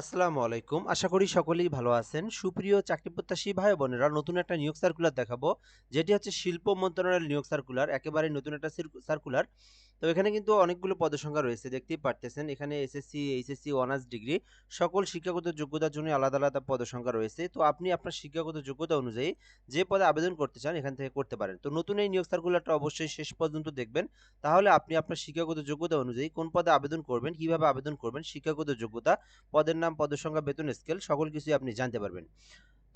আসসালামু আলাইকুম। আশা করি সকলেই ভালো আছেন। সুপ্রিয় চাকরি প্রত্যাশী ভাই বোনেরা নতুন একটা নিয়োগ সার্কুলার দেখাবো। যেটি হচ্ছে শিল্প মন্ত্রণালয়ের নিয়োগ সার্কুলার একেবারে নতুন একটা সার্কুলার তো এখানে কিন্তু অনেকগুলো পদসংখ্যা রয়েছে, দেখতেই পারতেছেন। এখানে এসএসসি, এইচএসসি অনার্স ডিগ্রি সকল শিক্ষাগত যোগ্যতার জন্য আলাদা আলাদা পদসংখ্যা রয়েছে। তো আপনি আপনার শিক্ষাগত যোগ্যতা অনুযায়ী যে পদে আবেদন করতে চান এখান থেকে করতে পারেন। তো নতুন এই নিয়োগ সার্কুলারটা অবশ্যই শেষ পর্যন্ত দেখবেন। তাহলে আপনি আপনার শিক্ষাগত যোগ্যতা অনুযায়ী কোন পদে আবেদন করবেন, কীভাবে আবেদন করবেন, শিক্ষাগত যোগ্যতা, পদের নাম পদের সংখ্যা বেতন স্কেল সকল কিছুই আপনি জানতে পারবেন।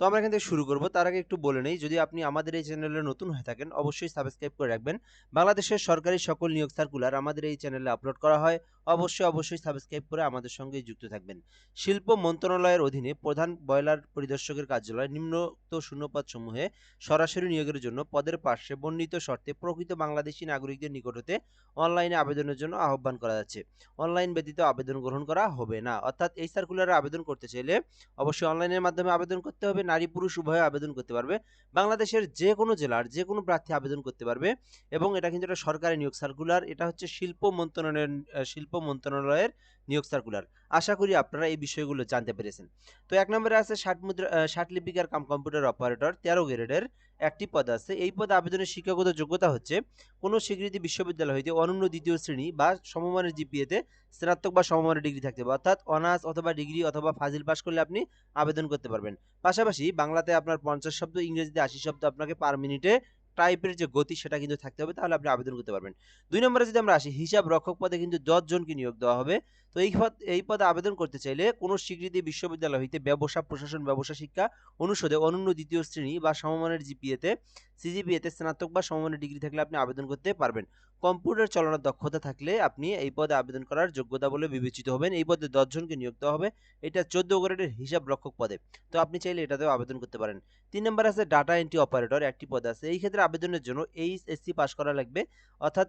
তো আমরা এখান থেকে শুরু করব। তার আগে একটু বলে নেই, যদি আপনি আমাদের এই চ্যানেলে নতুন হয়ে থাকেন, অবশ্যই সাবস্ক্রাইব করে রাখবেন। বাংলাদেশের সরকারি সকল নিয়োগ সার্কুলার আমাদের এই চ্যানেলে আপলোড করা হয়। অবশ্যই অবশ্যই সাবস্ক্রাইব করে আমাদের সঙ্গে যুক্ত থাকবেন। শিল্প মন্ত্রণালয়ের অধীনে প্রধান ব্রয়লার পরিদর্শকের কার্যালয় নিম্নোক্ত শূন্যপদ সমূহে সরাসরি নিয়োগের জন্য পদের পার্শ্বে বর্ণিত শর্তে প্রকৃত বাংলাদেশি নাগরিকদের নিকট হতে অনলাইনে আবেদনের জন্য আহ্বান করা যাচ্ছে। অনলাইন ব্যতীত আবেদন গ্রহণ করা হবে না। অর্থাৎ এই সার্কুলারে আবেদন করতে চাইলে অবশ্যই অনলাইনের মাধ্যমে আবেদন করতে হবে। নারী, পুরুষ উভয়ে আবেদন করতে পারবে। বাংলাদেশের যে কোনো জেলার যে কোনো প্রার্থী আবেদন করতে পারবে এবং এটা কিন্তু একটা সরকারি নিয়োগ। সার্কুলার এটা হচ্ছে শিল্প মন্ত্রণালয়ের শিল্প মন্ত্রণালয়ের নিয়োগ সার্কুলার আশা করি আপনারা এই বিষয়গুলো জানতে পেরেছেন। তো এক নম্বরে আছে ষাট মুদ্রা ষাট লিপিকার কাম কম্পিউটার অপারেটর তেরো গ্রেডের একটি পদ আছে। এই পদে আবেদনের শিক্ষাগত যোগ্যতা হচ্ছে কোনো স্বীকৃতি বিশ্ববিদ্যালয় হইতে অনন্য দ্বিতীয় শ্রেণি বা সমমানের জিপিএতে স্নাতক বা সমমানের ডিগ্রি থাকতে হবে অর্থাৎ অনার্স অথবা ডিগ্রি অথবা ফাজিল পাস করলে আপনি আবেদন করতে পারবেন। পাশাপাশি বাংলাতে আপনার পঞ্চাশ শব্দ, ইংরেজিতে আশি শব্দ আপনাকে পার মিনিটে টাইপের যে গতি সেটা কিন্তু থাকতে হবে, তাহলে আপনি আবেদন করতে পারবেন। দুই নম্বরে যদি আমরা আসি, হিসাব রক্ষক পদে কিন্তু জনকে নিয়োগ দেওয়া হবে। তো এই পদ, এই পদে আবেদন করতে চাইলে কোনো স্বীকৃতি বিশ্ববিদ্যালয় হইতে ব্যবসা, প্রশাসন, ব্যবসা, শিক্ষা, অনুষদে অনন্য দ্বিতীয় শ্রেণি বা সমমানের জিপিএতে, সিজিপিএতে স্নাতক বা সমমানের ডিগ্রি থাকলে আপনি আবেদন করতে পারবেন। কম্পিউটার চালানোর দক্ষতা থাকলে আপনি এই পদে আবেদন করার যোগ্যতা বলে বিবেচিত হবেন। এই পদে দশজনকে নিয়োগ দেওয়া হবে। এটা চোদ্দ গ্রেডের হিসাব রক্ষক পদে। তো আপনি চাইলে এটাতেও আবেদন করতে পারেন। তিন নম্বর আছে ডাটা এন্ট্রি অপারেটর একটি পদ আছে। এই ক্ষেত্রে আবেদনের জন্য এইচএসসি পাস করা লাগবে। অর্থাৎ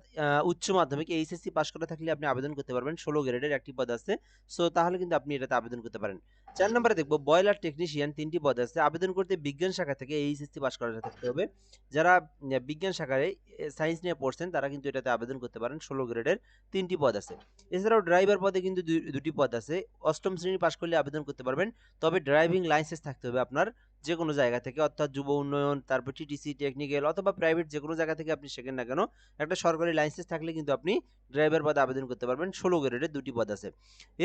উচ্চ মাধ্যমিক এইচএসসি পাস করা থাকলে আপনি আবেদন করতে পারবেন। ষোলো গ্রেডের একটি পদ আছে। সো তাহলে কিন্তু আপনি এটাতে আবেদন করতে পারেন। চার নম্বরে দেখব বয়লার টেকনিশিয়ান তিনটি পদ আছে। আবেদন করতে বিজ্ঞান শাখা থেকে এইচএসসি পাস করা থাকতে হবে। যারা বিজ্ঞান শাখায় সায়েন্স নিয়ে পড়ছেন, তারা কিন্তু এটাতে আবেদন করতে পারেন। ষোলো গ্রেডের তিনটি পদ আছে। এছাড়াও ড্রাইভার পদে কিন্তু দুটি পদ আছে। অষ্টম শ্রেণি পাশ করলে আবেদন করতে পারবেন। তবে ড্রাইভিং লাইসেন্স থাকতে হবে আপনার। যে কোনো জায়গা থেকে, অর্থাৎ যুব উন্নয়ন, তারপর টিটিসি টেকনিক্যাল অথবা প্রাইভেট যে কোনো জায়গা থেকে আপনি শেখেন না কেন, একটা সরকারি লাইসেন্স থাকলে কিন্তু আপনি ড্রাইভার পদে আবেদন করতে পারবেন। ষোলো গ্রেডের দুটি পদ আছে।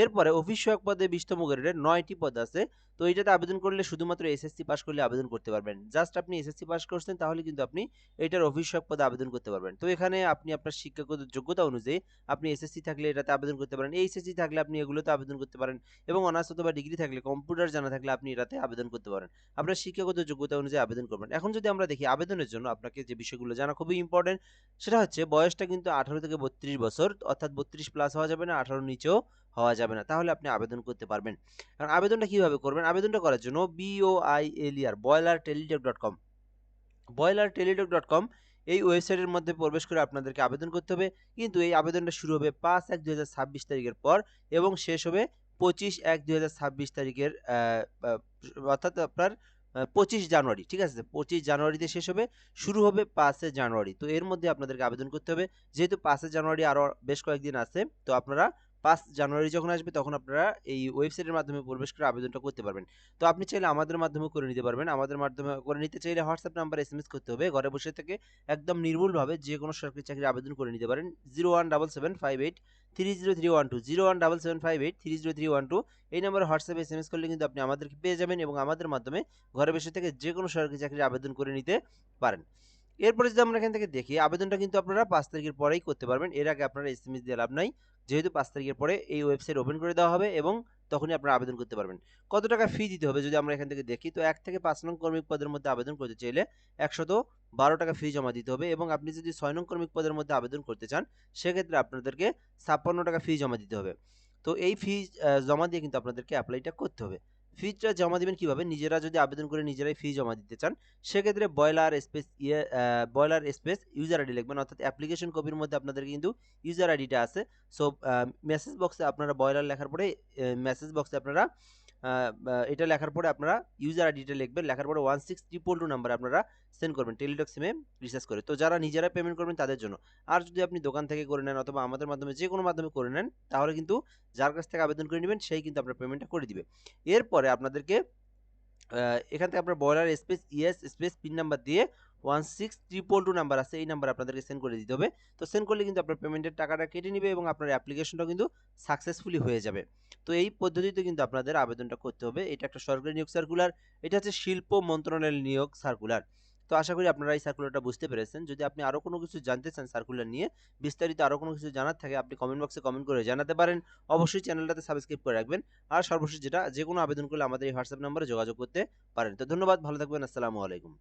এরপরে অফিস সহায়ক পদে বিশতম গ্রেডের নয়টি পদ আছে। তো এইটাতে আবেদন করলে শুধুমাত্র এসএসসি পাস করলে আবেদন করতে পারবেন। জাস্ট আপনি এসএসসি পাস করছেন, তাহলে কিন্তু আপনি এটার অফিস সহায়ক পদে আবেদন করতে পারবেন। তো এখানে আপনি আপনার শিক্ষাগত যোগ্যতা অনুযায়ী আপনি এসএসসি থাকলে এটাতে আবেদন করতে পারেন। এইচএসসি থাকলে আপনি এগুলোতে আবেদন করতে পারেন এবং অনার্স অথবা ডিগ্রি থাকলে কম্পিউটার জানা থাকলে আপনি এটাতে আবেদন করতে পারেন। আপনার শিক্ষাগত যোগ্যতা অনুযায়ী আবেদন করবেন। এখন যদি আমরা দেখি আবেদনের জন্য আপনাকে যে বিষয়গুলো জানা খুবই ইম্পর্টেন্ট সেটা হচ্ছে বয়সটা কিন্তু আঠারো থেকে বত্রিশ বছর, অর্থাৎ বত্রিশ প্লাস হওয়া যাবে না আঠারো নিচেও হওয়া যাবে না। তাহলে আপনি আবেদন করতে পারবেন। কারণ আবেদনটা কীভাবে করবেন? আবেদনটা করার জন্য BOI এলিয়ার boiler Teletalk dot com boiler Teletalk dot com এই ওয়েবসাইটের মধ্যে প্রবেশ করে আপনাদেরকে আবেদন করতে হবে। কিন্তু এই আবেদনটা শুরু হবে পাঁচ এক দুই তারিখের পর এবং শেষ হবে পঁচিশ এক দুই তারিখের অর্থাৎ আপনার পঁচিশ জানুয়ারি, ঠিক আছে? পঁচিশ জানুয়ারিতে শেষ হবে, শুরু হবে পাঁচে জানুয়ারি। তো এর মধ্যে আপনাদেরকে আবেদন করতে হবে। যেহেতু পাঁচে জানুয়ারি আরও বেশ কয়েকদিন আছে, তো আপনারা পাঁচ জানুয়ারি যখন আসবে, তখন আপনারা এই ওয়েবসাইটের মাধ্যমে প্রবেশ করে আবেদনটা করতে পারবেন। তো আপনি চাইলে আমাদের মাধ্যমে করে নিতে পারবেন। আমাদের মাধ্যমে করে নিতে চাইলে হোয়াটসঅ্যাপ নাম্বার, এস করতে হবে। ঘরে বসে থেকে একদম নির্ভুলভাবে যে কোনো সরকারি চাকরি আবেদন করে নিতে পারেন। Zero one double seven five eight three zero three one two zero one double seven five eight three zero three one two এই নাম্বার হোয়াটসঅ্যাপে এস এম এস করলে কিন্তু আপনি আমাদেরকে পেয়ে যাবেন এবং আমাদের মাধ্যমে ঘরে বসে থেকে যে কোনো সরকারি চাকরির আবেদন করে নিতে পারেন। এরপরে যদি আমরা এখান থেকে দেখি, আবেদনটা কিন্তু আপনারা পাঁচ তারিখের পরেই করতে পারবেন। এর আগে আপনারা এস এম এস দিয়ে লাভ নাই। যেহেতু পাঁচ তারিখের পরে এই ওয়েবসাইট ওপেন করে দেওয়া হবে এবং তখনই আপনারা আবেদন করতে পারবেন। কত টাকা ফি দিতে হবে যদি আমরা এখান থেকে দেখি? তো এক থেকে পাঁচ নং কর্মিক পদের মধ্যে আবেদন করতে চাইলে একশত বারো টাকা ফি জমা দিতে হবে এবং আপনি যদি ছয় নং কর্মিক পদের মধ্যে আবেদন করতে চান, সেক্ষেত্রে আপনাদেরকে ছাপ্পান্ন টাকা ফি জমা দিতে হবে। তো এই ফি জমা দিয়ে কিন্তু আপনাদেরকে অ্যাপ্লাইটা করতে হবে। ফিজটা জমা দেবেন কীভাবে? নিজেরা যদি আবেদন করে নিজেরাই ফি জমা দিতে চান, সেক্ষেত্রে বয়লার স্পেস ইয়ে বয়লার স্পেস ইউজার আইডি লিখবেন। অর্থাৎ অ্যাপ্লিকেশন কপির মধ্যে আপনাদের কিন্তু ইউজার আইডিটা আছে। সো মেসেজ বক্সে আপনারা বয়লার লেখার পরে মেসেজ বক্সে আপনারা এটা লেখার পরে আপনারা ইউজার আইডিটা লিখবেন, লেখার পরে one six triple two number আপনারা সেন্ড করবেন টেলিটক সিমে রিচার্জ করে। তো যারা নিজেরা পেমেন্ট করবেন তাদের জন্য। আর যদি আপনি দোকান থেকে করে নেন অথবা আমাদের মাধ্যমে যে কোনো মাধ্যমে করে নেন, তাহলে কিন্তু যার কাছ থেকে আবেদন করে নেবেন, সেই কিন্তু আপনার পেমেন্টটা করে দিবে। এরপরে আপনাদেরকে এখান থেকে আপনার boiler space yes space pin number দিয়ে one six triple two number আছে, এই নাম্বার আপনাদেরকে সেন্ড করে দিতে হবে। তো সেন্ড করলে কিন্তু আপনার পেমেন্টের টাকাটা কেটে নেবে এবং আপনার অ্যাপ্লিকেশনটাও কিন্তু সাকসেসফুলি হয়ে যাবে। তো এই পদ্ধতিতে কিন্তু আপনাদের আবেদনটা করতে হবে। এটা একটা সরকারি নিয়োগ সার্কুলার এটা হচ্ছে শিল্প মন্ত্রণালয়ের নিয়োগ সার্কুলার তো আশা করি আপনারা এই সার্কুলারটা বুঝতে পেরেছেন। যদি আপনি আরও কোনো কিছু জানতে চান সার্কুলার নিয়ে, বিস্তারিত আরও কোনো কিছু জানার থাকে, আপনি কমেন্ট বক্সে কমেন্ট করে জানাতে পারেন। অবশ্যই চ্যানেলটাতে সাবস্ক্রাইব করে রাখবেন। আর সর্বশেষ যেটা যে কোনো আবেদন করলে আমাদের এই হোয়াটসঅ্যাপ নাম্বারে যোগাযোগ করতে পারেন। তো ধন্যবাদ, ভালো থাকবেন, আসসালামু আলাইকুম।